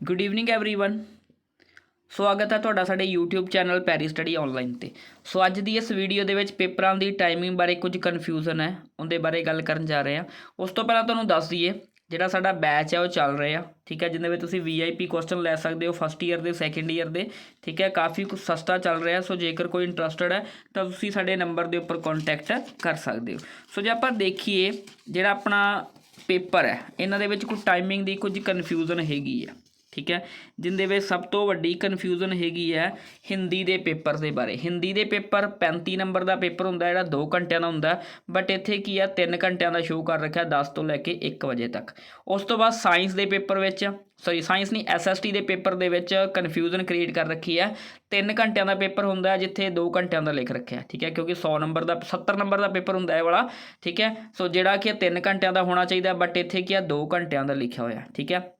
Good evening everyone ਸਵਾਗਤ ਹੈ ਤੁਹਾਡਾ ਸਾਡੇ YouTube channel Pari study online ਤੇ ਸੋ ਅੱਜ ਦੀ ਇਸ ਵੀਡੀਓ ਦੇ ਵਿੱਚ ਪੇਪਰਾਂ ਦੀ ਟਾਈਮਿੰਗ ਬਾਰੇ ਕੁਝ ਕਨਫਿਊਜ਼ਨ ਹੈ ਉਹਦੇ ਬਾਰੇ ਗੱਲ ਕਰਨ ਜਾ ਰਹੇ ਹਾਂ ਉਸ ਤੋਂ ਪਹਿਲਾਂ ਤੁਹਾਨੂੰ ਦੱਸ ਦਈਏ ਜਿਹੜਾ ਸਾਡਾ ਬੈਚ ਹੈ ਉਹ ਚੱਲ ਰਿਹਾ ਠੀਕ ਹੈ ਜਿੰਦੇ ਵਿੱਚ ਤੁਸੀਂ VIP ਕੁਐਸਚਨ ਲੈ ਸਕਦੇ ਹੋ ਫਸਟ ਈਅਰ ਦੇ ਸੈਕੰਡ ਈਅਰ ਦੇ ਠੀਕ ਹੈ ਕਾਫੀ ਕੁ ਸਸਤਾ ਚੱਲ ਰਿਹਾ ਸੋ ਜੇਕਰ ਕੋਈ ਇੰਟਰਸਟਡ ਹੈ ਤਾਂ ਤੁਸੀਂ ਸਾਡੇ ਨੰਬਰ ਦੇ ਉੱਪਰ ਕੰਟੈਕਟ ਕਰ ਸਕਦੇ ਹੋ ਸੋ ਜੇ ਆਪਾਂ ਦੇਖੀਏ ਜਿਹੜਾ ਆਪਣਾ ਪੇਪਰ ਹੈ ਇਹਨਾਂ ਦੇ ਵਿੱਚ ਕੋਈ ਟਾਈਮਿੰਗ ਦੀ ਕੁਝ ਕਨਫਿਊਜ਼ਨ ਹੈਗੀ ਆ ਠੀਕ ਹੈ, ਜਿੰਦੇ ਵਿੱਚ ਸਭ ਤੋਂ ਵੱਡੀ ਕਨਫਿਊਜ਼ਨ ਹੈਗੀ ਹੈ ਹਿੰਦੀ ਦੇ ਪੇਪਰ ਦੇ ਬਾਰੇ। ਹਿੰਦੀ ਦੇ ਪੇਪਰ 35 ਨੰਬਰ ਦਾ ਪੇਪਰ ਹੁੰਦਾ ਜਿਹੜਾ 2 ਘੰਟਿਆਂ ਦਾ ਹੁੰਦਾ ਬਟ ਇੱਥੇ ਕੀ ਹੈ 3 ਘੰਟਿਆਂ ਦਾ ਸ਼ੋਅ ਕਰ ਰੱਖਿਆ 10 ਤੋਂ ਲੈ ਕੇ 1 ਵਜੇ ਤੱਕ। ਉਸ ਤੋਂ ਬਾਅਦ ਸਾਇੰਸ ਦੇ ਪੇਪਰ ਵਿੱਚ ਸੌਰੀ ਸਾਇੰਸ ਨਹੀਂ ਐਸਐਸਟੀ ਦੇ ਪੇਪਰ ਦੇ ਵਿੱਚ ਕਨਫਿਊਜ਼ਨ ਕ੍ਰੀਏਟ ਕਰ ਰੱਖੀ ਹੈ। 3 ਘੰਟਿਆਂ ਦਾ ਪੇਪਰ ਹੁੰਦਾ ਹੈ, ਜਿੱਥੇ 2 ਘੰਟਿਆਂ ਦਾ ਲਿਖ ਰੱਖਿਆ, ਠੀਕ ਹੈ, ਕਿਉਂਕਿ 100 ਨੰਬਰ ਦਾ 70 ਨੰਬਰ ਦਾ ਪੇਪਰ ਹੁੰਦਾ ਹੈ ਵਾਲਾ, ਠੀਕ ਹੈ, ਸੋ ਜਿਹੜਾ ਕਿ 3 ਘੰਟਿਆਂ ਦਾ ਹੋਣਾ ਚਾਹੀਦਾ ਬਟ ਇੱਥੇ ਕੀ ਹੈ 2 ਘੰਟਿਆਂ ਦਾ ਲਿਖਿਆ ਹੋਇਆ, ਠੀਕ ਹੈ।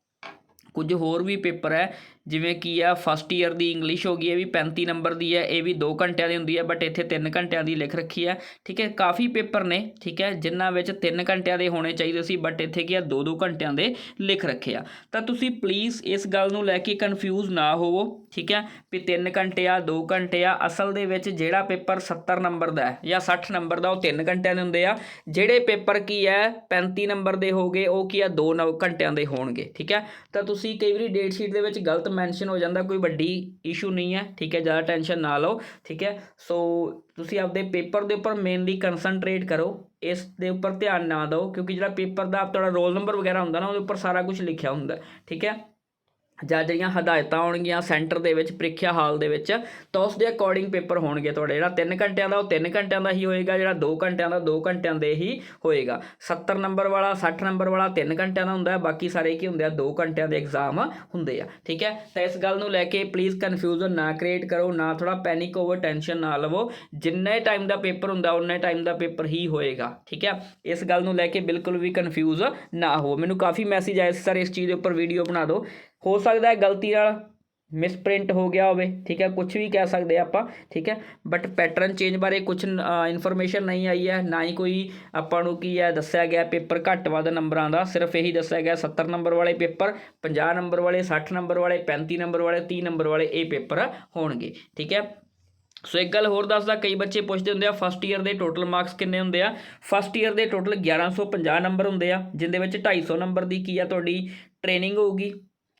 ਕੁਝ ਹੋਰ ਵੀ ਪੇਪਰ ਹੈ, ਜਿਵੇਂ ਕੀ ਆ ਫਸਟ ਈਅਰ ਦੀ ਇੰਗਲਿਸ਼ ਹੋ ਗਈ, ਇਹ ਵੀ 35 ਨੰਬਰ ਦੀ ਹੈ, ਇਹ ਵੀ 2 ਘੰਟਿਆਂ ਦੀ ਹੁੰਦੀ ਹੈ ਬਟ ਇੱਥੇ 3 ਘੰਟਿਆਂ ਦੀ ਲਿਖ ਰੱਖੀ ਹੈ। ਠੀਕ ਹੈ, ਕਾਫੀ ਪੇਪਰ ਨੇ, ਠੀਕ ਹੈ, ਜਿਨ੍ਹਾਂ ਵਿੱਚ 3 ਘੰਟਿਆਂ ਦੇ ਹੋਣੇ ਚਾਹੀਦੇ ਸੀ ਬਟ ਇੱਥੇ ਕੀ ਆ 2-2 ਘੰਟਿਆਂ ਦੇ ਲਿਖ ਰੱਖੇ ਆ। ਤਾਂ ਤੁਸੀਂ ਪਲੀਜ਼ ਇਸ ਗੱਲ ਨੂੰ ਲੈ ਕੇ ਕਨਫਿਊਜ਼ ਨਾ ਹੋਵੋ, ਠੀਕ ਹੈ, ਵੀ 3 ਘੰਟੇ ਆ 2 ਘੰਟੇ ਆ, ਅਸਲ ਦੇ ਵਿੱਚ ਜਿਹੜਾ ਪੇਪਰ 70 ਨੰਬਰ ਦਾ ਹੈ ਜਾਂ 60 ਨੰਬਰ ਦਾ, ਉਹ 3 ਘੰਟਿਆਂ ਦੇ ਹੁੰਦੇ ਆ। ਜਿਹੜੇ ਪੇਪਰ ਕੀ ਹੈ 35 ਨੰਬਰ ਦੇ ਹੋਗੇ ਉਹ ਕੀ ਆ 2 ਘੰਟਿਆਂ ਦੇ ਹੋਣਗੇ, ਠੀਕ ਹੈ। ਤਾਂ ਤੁਸੀਂ ਕਈ ਵਾਰੀ ਡੇਟ ਸ਼ੀਟ ਦੇ ਵਿੱਚ ਗਲਤ ਮੈਂਸ਼ਨ ਹੋ ਜਾਂਦਾ, ਕੋਈ ਵੱਡੀ ਇਸ਼ੂ ਨਹੀਂ ਹੈ, ਠੀਕ ਹੈ, ਜ਼ਿਆਦਾ ਟੈਨਸ਼ਨ ਨਾ ਲਓ, ਠੀਕ ਹੈ ਸੋ ਤੁਸੀਂ ਆਪਦੇ ਪੇਪਰ ਦੇ ਉੱਪਰ ਮੇਨਲੀ ਕਨਸੈਂਟਰੇਟ ਕਰੋ, ਇਸ ਦੇ ਉੱਪਰ ਧਿਆਨ ਨਾ ਦਿਓ, ਕਿਉਂਕਿ ਜਿਹੜਾ ਪੇਪਰ ਦਾ ਤੁਹਾਡਾ ਰੋਲ ਨੰਬਰ ਵਗੈਰਾ ਹੁੰਦਾ ਨਾ, ਉਹਦੇ ਉੱਪਰ ਸਾਰਾ ਕੁਝ ਲਿਖਿਆ ਹੁੰਦਾ, ਠੀਕ ਹੈ। ਜਾਂ ਜਿਹੜੀਆਂ ਹਦਾਇਤਾਂ ਆਉਣਗੀਆਂ ਸੈਂਟਰ ਦੇ ਵਿੱਚ, ਪ੍ਰੀਖਿਆ ਹਾਲ ਦੇ ਵਿੱਚ, ਤਾਂ ਉਸ ਦੇ ਅਕੋਰਡਿੰਗ ਪੇਪਰ ਹੋਣਗੇ ਤੁਹਾਡੇ। ਜਿਹੜਾ 3 ਘੰਟਿਆਂ ਦਾ, ਉਹ 3 ਘੰਟਿਆਂ ਦਾ ਹੀ ਹੋਏਗਾ, ਜਿਹੜਾ 2 ਘੰਟਿਆਂ ਦਾ 2 ਘੰਟਿਆਂ ਦੇ ਹੀ ਹੋਏਗਾ। 70 ਨੰਬਰ ਵਾਲਾ 60 ਨੰਬਰ ਵਾਲਾ 3 ਘੰਟਿਆਂ ਦਾ ਹੁੰਦਾ ਹੈ, ਬਾਕੀ ਸਾਰੇ ਕੀ ਹੁੰਦੇ ਆ 2 ਘੰਟਿਆਂ ਦੇ ਐਗਜ਼ਾਮ ਹੁੰਦੇ ਆ। ਠੀਕ ਹੈ? ਤਾਂ ਇਸ ਗੱਲ ਨੂੰ ਲੈ ਕੇ ਪਲੀਜ਼ ਕਨਫਿਊਜ਼ਨ ਨਾ ਕ੍ਰੀਏਟ ਕਰੋ, ਨਾ ਥੋੜਾ ਪੈਨਿਕ ਓਵਰ ਟੈਨਸ਼ਨ ਨਾ ਲਵੋ। ਜਿੰਨੇ ਟਾਈਮ ਦਾ ਪੇਪਰ ਹੁੰਦਾ ਉਨੇ ਟਾਈਮ ਦਾ ਪੇਪਰ ਹੀ ਹੋਏਗਾ। ਠੀਕ ਹੈ? ਇਸ ਗੱਲ ਨੂੰ ਲੈ ਕੇ ਬਿਲਕੁਲ ਵੀ ਕਨਫਿਊਜ਼ ਨਾ ਹੋ ਮੈਨੂੰ ਕਾਫੀ ਮੈਸੇਜ ਆਏ ਸਰ, ਇਸ ਚੀਜ਼ ਦੇ ਉੱਪਰ ਵੀਡੀਓ ਬਣਾ ਦਿਓ। ਹੋ ਸਕਦਾ ਹੈ ਗਲਤੀ ਨਾਲ ਮਿਸਪ੍ਰਿੰਟ ਹੋ ਗਿਆ ਹੋਵੇ, ਠੀਕ ਹੈ ਕੁਝ ਵੀ ਕਹਿ ਸਕਦੇ ਆਪਾਂ, ਠੀਕ ਹੈ ਬਟ ਪੈਟਰਨ ਚੇਂਜ ਬਾਰੇ ਕੁਝ ਇਨਫੋਰਮੇਸ਼ਨ ਨਹੀਂ ਆਈ ਹੈ, ਨਾ ਹੀ ਕੋਈ ਆਪਾਂ ਨੂੰ ਕੀ ਹੈ, ਦੱਸਿਆ ਗਿਆ ਪੇਪਰ ਘੱਟ ਵੱਧ ਨੰਬਰਾਂ ਦਾ, ਸਿਰਫ ਇਹੀ ਦੱਸਿਆ ਗਿਆ 70 ਨੰਬਰ ਵਾਲੇ ਪੇਪਰ 50 ਨੰਬਰ ਵਾਲੇ 60 ਨੰਬਰ ਵਾਲੇ 35 ਨੰਬਰ ਵਾਲੇ 30 ਨੰਬਰ ਵਾਲੇ ਇਹ ਪੇਪਰ ਹੋਣਗੇ, ਠੀਕ ਹੈ। ਸੋ ਇੱਕ ਗੱਲ ਹੋਰ ਦੱਸਦਾ, ਕਈ ਬੱਚੇ ਪੁੱਛਦੇ ਹੁੰਦੇ ਆ ਫਸਟ ਈਅਰ ਦੇ ਟੋਟਲ ਮਾਰਕਸ ਕਿੰਨੇ ਹੁੰਦੇ ਆ? ਫਸਟ ਈਅਰ ਦੇ ਟੋਟਲ 1150 ਨੰਬਰ ਹੁੰਦੇ ਆ, ਜਿੰਦੇ ਵਿੱਚ 250 ਨੰਬਰ ਦੀ ਕੀ ਆ ਤੁਹਾਡੀ ਟ੍ਰੇਨਿੰਗ ਹੋਊਗੀ?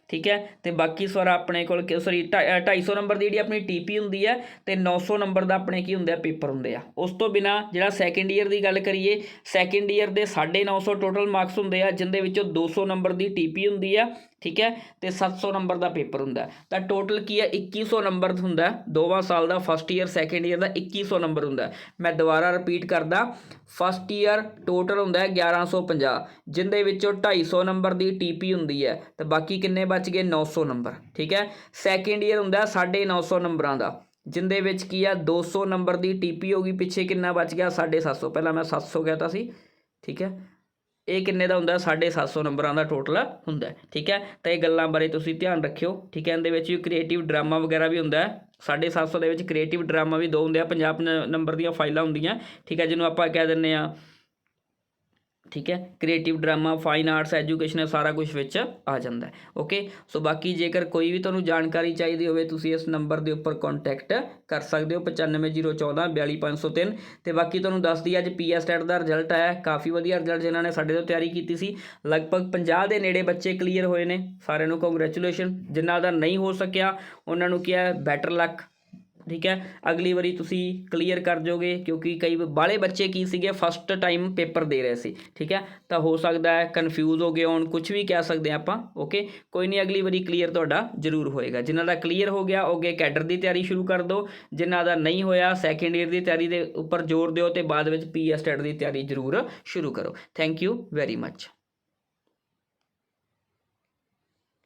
ਠੀਕ ਹੈ? ਤੇ ਬਾਕੀ ਸਾਰਾ ਆਪਣੇ ਕੋਲ ਸੌਰੀ 250 ਨੰਬਰ ਦੀ ਜਿਹੜੀ ਆਪਣੀ ਟੀਪੀ ਹੁੰਦੀ ਹੈ ਤੇ 900 ਨੰਬਰ ਦਾ ਆਪਣੇ ਕੀ ਹੁੰਦੇ ਆ, ਪੇਪਰ ਹੁੰਦੇ ਆ। ਉਸ ਤੋਂ ਬਿਨਾ ਜਿਹੜਾ ਸੈਕੰਡ ਈਅਰ ਦੀ ਗੱਲ ਕਰੀਏ ਸੈਕੰਡ ਈਅਰ ਦੇ 950 ਟੋਟਲ ਮਾਰਕਸ ਹੁੰਦੇ ਆ, ਜਿੰਦੇ ਵਿੱਚੋਂ 200 ਨੰਬਰ ਦੀ ਟੀਪੀ ਹੁੰਦੀ ਆ ਠੀਕ ਹੈ? ਤੇ 700 ਨੰਬਰ ਦਾ ਪੇਪਰ ਹੁੰਦਾ ਤਾਂ ਟੋਟਲ ਕੀ ਹੈ? 2100 ਨੰਬਰ ਹੁੰਦਾ ਦੋਵਾਂ ਸਾਲ ਦਾ ਫਸਟ ਈਅਰ ਸੈਕੰਡ ਈਅਰ ਦਾ 2100 ਨੰਬਰ ਹੁੰਦਾ ਮੈਂ ਦੁਬਾਰਾ ਰਿਪੀਟ ਕਰਦਾ। ਫਸਟ ਈਅਰ ਟੋਟਲ ਹੁੰਦਾ ਹੈ 1150 ਜਿੰਦੇ ਵਿੱਚੋਂ 250 ਨੰਬਰ ਦੀ ਟੀਪੀ ਹੁੰਦੀ ਹੈ। ਤੇ ਬਾਕੀ ਕਿੰਨੇ ਬਚ ਗਏ? 900 ਨੰਬਰ। ਠੀਕ ਹੈ? ਸੈਕੰਡ ਈਅਰ ਹੁੰਦਾ 950 ਨੰਬਰਾਂ ਦਾ। ਜਿੰਦੇ ਵਿੱਚ ਕੀ ਆ 200 ਨੰਬਰ ਦੀ ਟੀਪੀ ਹੋਗੀ ਪਿੱਛੇ ਕਿੰਨਾ ਬਚ ਗਿਆ? 750 ਪਹਿਲਾਂ ਮੈਂ 700 ਕਹਿਤਾ ਸੀ। ਠੀਕ ਹੈ? ਇਹ ਕਿੰਨੇ ਦਾ ਹੁੰਦਾ? 750 ਨੰਬਰਾਂ ਦਾ ਟੋਟਲ ਹੁੰਦਾ ਠੀਕ ਹੈ? ਤਾਂ ਇਹ ਗੱਲਾਂ ਬਾਰੇ ਤੁਸੀਂ ਧਿਆਨ ਰੱਖਿਓ, ਠੀਕ ਹੈ? ਇਹਦੇ ਵਿੱਚ ਵੀ ਕ੍ਰੀਏਟਿਵ ਡਰਾਮਾ ਵਗੈਰਾ ਵੀ ਹੁੰਦਾ 750 ਦੇ ਵਿੱਚ ਕ੍ਰੀਏਟਿਵ ਡਰਾਮਾ ਵੀ ਦੋ ਹੁੰਦੇ ਆ 50 ਨੰਬਰ ਦੀਆਂ ਫਾਈਲਾਂ ਹੁੰਦੀਆਂ, ਠੀਕ ਹੈ? ਜਿਹਨੂੰ ਆਪਾਂ ਕਹਿ ਦਿੰਨੇ ਆ ਠੀਕ ਹੈ? Creative drama fine arts education ਸਾਰਾ ਕੁਝ ਵਿੱਚ ਆ ਜਾਂਦਾ ਹੈ। ਓਕੇ ਸੋ ਬਾਕੀ ਜੇਕਰ ਕੋਈ ਵੀ ਤੁਹਾਨੂੰ ਜਾਣਕਾਰੀ ਚਾਹੀਦੀ ਹੋਵੇ, ਤੁਸੀਂ ਇਸ ਨੰਬਰ ਦੇ ਉੱਪਰ ਕੰਟੈਕਟ ਕਰ ਸਕਦੇ ਹੋ 95014 42503 ਤੇ ਬਾਕੀ ਤੁਹਾਨੂੰ ਦੱਸਦੀ ਅੱਜ ਪੀਐਸ ਟੈਟ ਦਾ ਰਿਜ਼ਲਟ ਆਇਆ ਕਾਫੀ ਵਧੀਆ ਰਿਜ਼ਲਟ ਜਿਨ੍ਹਾਂ ਨੇ ਸਾਡੇ ਤੋਂ ਤਿਆਰੀ ਕੀਤੀ ਸੀ। ਲਗਭਗ 50 ਦੇ ਨੇੜੇ ਬੱਚੇ ਕਲੀਅਰ ਹੋਏ ਨੇ। ਸਾਰਿਆਂ ਨੂੰ ਕੰਗ੍ਰੈਚੁਲੇਸ਼ਨ ਜਿਨ੍ਹਾਂ ਦਾ ਨਹੀਂ ਹੋ ਸਕਿਆ, ਉਹਨਾਂ ਨੂੰ ਕਿਹਾ ਬੈਟਰ ਲੱਕ ਠੀਕ ਹੈ? ਅਗਲੀ ਵਾਰੀ ਤੁਸੀਂ ਕਲੀਅਰ ਕਰ ਜਾਓਗੇ ਕਿਉਂਕਿ ਕਈ ਬਾਲੇ ਬੱਚੇ ਕੀ ਸੀਗੇ ਫਸਟ ਟਾਈਮ ਪੇਪਰ ਦੇ ਰਹੇ ਸੀ, ਠੀਕ ਹੈ? ਤਾਂ ਹੋ ਸਕਦਾ ਹੈ ਕਨਫਿਊਜ਼ ਹੋ ਗਏ ਹੋਣ ਕੁਝ ਵੀ ਕਹਿ ਸਕਦੇ ਆਪਾਂ ਓਕੇ ਕੋਈ ਨਹੀਂ, ਅਗਲੀ ਵਾਰੀ ਕਲੀਅਰ ਤੁਹਾਡਾ ਜ਼ਰੂਰ ਹੋਏਗਾ। ਜਿਨ੍ਹਾਂ ਦਾ ਕਲੀਅਰ ਹੋ ਗਿਆ ਅੱਗੇ ਕੈਡਰ ਦੀ ਤਿਆਰੀ ਸ਼ੁਰੂ ਕਰ ਦਿਓ। ਜਿਨ੍ਹਾਂ ਦਾ ਨਹੀਂ ਹੋਇਆ ਸੈਕੰਡ ਈਅਰ ਦੀ ਤਿਆਰੀ ਦੇ ਉੱਪਰ ਜ਼ੋਰ ਦਿਓ ਤੇ ਬਾਅਦ ਵਿੱਚ ਪੀਐਸ ਟੈਟ ਦੀ ਤਿਆਰੀ ਜ਼ਰੂਰ ਸ਼ੁਰੂ ਕਰੋ। Thank you very much